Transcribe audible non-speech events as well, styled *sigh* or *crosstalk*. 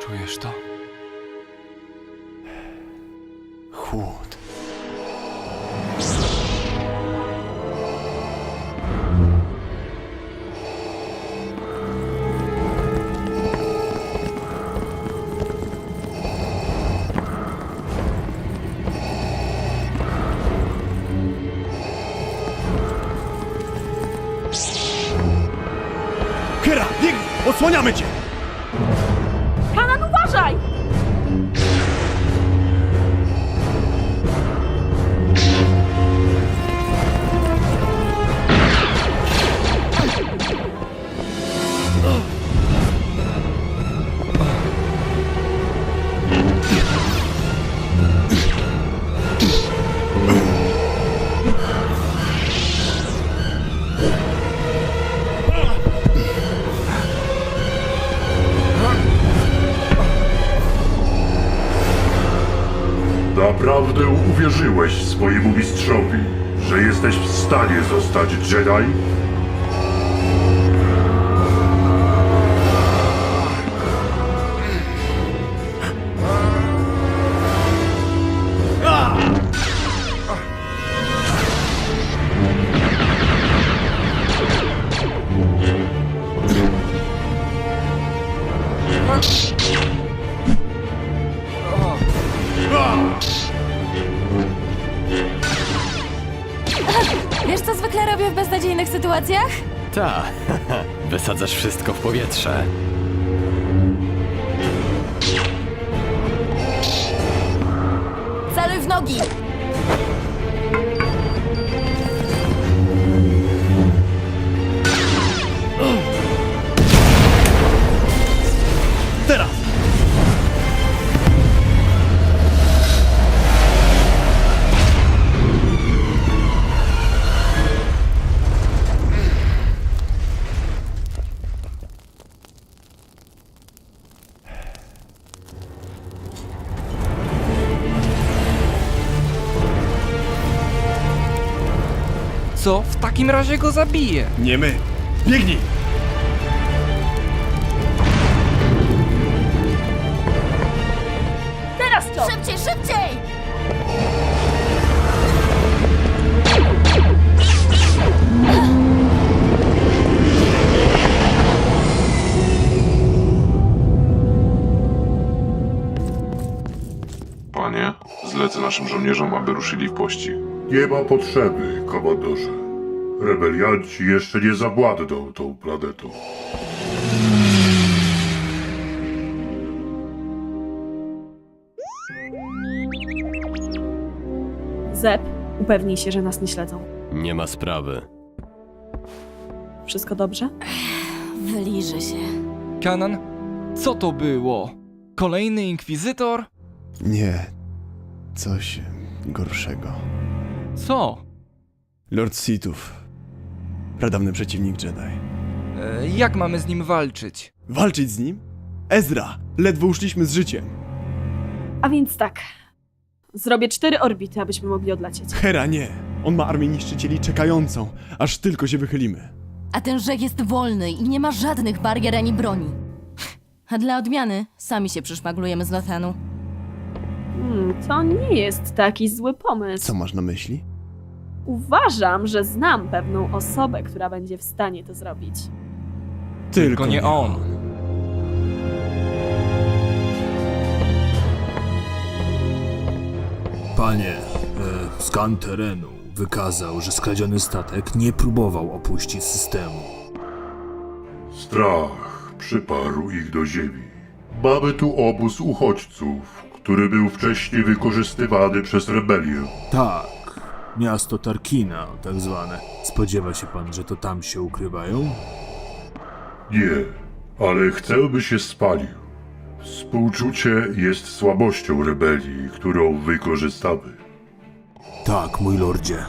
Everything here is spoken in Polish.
Czujesz to? Chłód. Biegnij! Osłaniamy cię! Kanan, Naprawdę uwierzyłeś swojemu mistrzowi, że jesteś w stanie zostać Jedi? Wiesz, co zwykle robię w beznadziejnych sytuacjach? Ta, *laughs* wysadzasz wszystko w powietrze. Celuj w nogi! Co? W takim razie go zabiję. Nie my! Biegnij! Teraz to! Szybciej, szybciej! Panie, zlecę naszym żołnierzom, aby ruszyli w pościg. Nie ma potrzeby, komandorze. Rebelianci jeszcze nie zawładną tą planetą. Zep, upewnij się, że nas nie śledzą. Nie ma sprawy. Wszystko dobrze? Wyliżę się. Kanan, co to było? Kolejny inkwizytor? Nie, coś gorszego. Co? Lord Sithów. Pradawny przeciwnik Jedi. E, jak mamy z nim walczyć? Walczyć z nim? Ezra! Ledwo uszliśmy z życiem. A więc tak. Zrobię cztery orbity, abyśmy mogli odlecieć. Hera nie! On ma armię niszczycieli czekającą, aż tylko się wychylimy. A ten rzek jest wolny i nie ma żadnych barier ani broni. A dla odmiany sami się przyszmaglujemy z Lothanu. Hmm, to nie jest taki zły pomysł. Co masz na myśli? Uważam, że znam pewną osobę, która będzie w stanie to zrobić. Tylko nie on. Panie, e, skan terenu wykazał, że skradziony statek nie próbował opuścić systemu. Strach przyparł ich do ziemi. Mamy tu obóz uchodźców, który był wcześniej wykorzystywany przez rebelię. Tak, miasto Tarkina, tak zwane. Spodziewa się pan, że to tam się ukrywają? Nie, ale chcę, by się spalił. Współczucie jest słabością rebelii, którą wykorzystamy. Tak, mój lordzie.